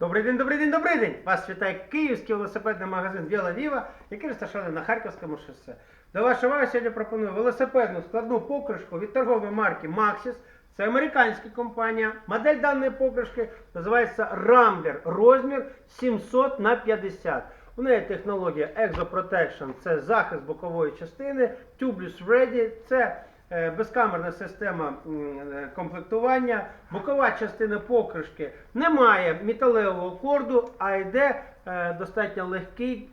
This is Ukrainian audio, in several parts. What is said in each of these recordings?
Добрий день, добрий день, добрий день! Вас вітає київський велосипедний магазин Біла Віва, який розташований на Харківському шосе. До вашої уваги сьогодні пропоную велосипедну складну покришку від торгової марки Maxis. Це американська компанія. Модель даної покришки називається Rambler. Розмір 700 на 50. У неї технологія Exo Protection, це захист бокової частини, Tubeless Ready, це безкамерна система е, комплектування, бокова частина покришки не має металевого корду, а йде е, достатньо легкий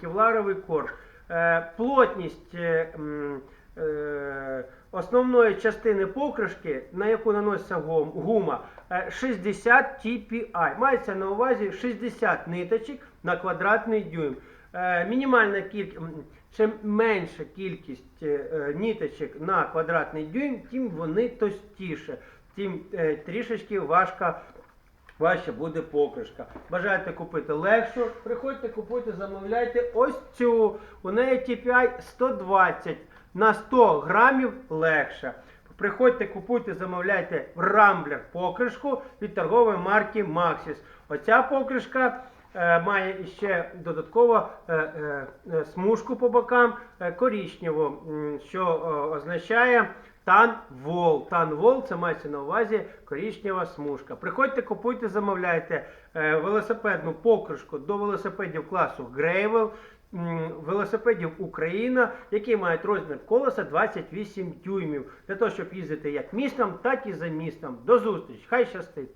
кевларовий корд. Е, Плотність е, е, основної частини покришки, на яку наноситься гума, е, 60 TPI. Мається на увазі 60 ниточок на квадратний дюйм. Е, Мінімальна кількість, чим менша кількість е, е, на квадратний дюйм, тим вони товстіше, тим трішечки важко Важче буде покришка. Бажаєте купити легшу, приходьте, купуйте, замовляйте ось цю. У неї TPI 120 на 100 грамів легше. Приходьте, купуйте, замовляйте рамблер покришку від торгової марки Maxis. Оця покришка має ще додатково е, е, е, смужку по бокам е, що е, означає Танвол. Танвол це мається на увазі коричнева смужка. Приходьте, купуйте, замовляйте е, велосипедну покришку до велосипедів класу м, велосипедів Україна, які мають розмір колеса 28 дюймів, для того, щоб їздити як містом, так і за містом. До зустрічі! Хай щастить!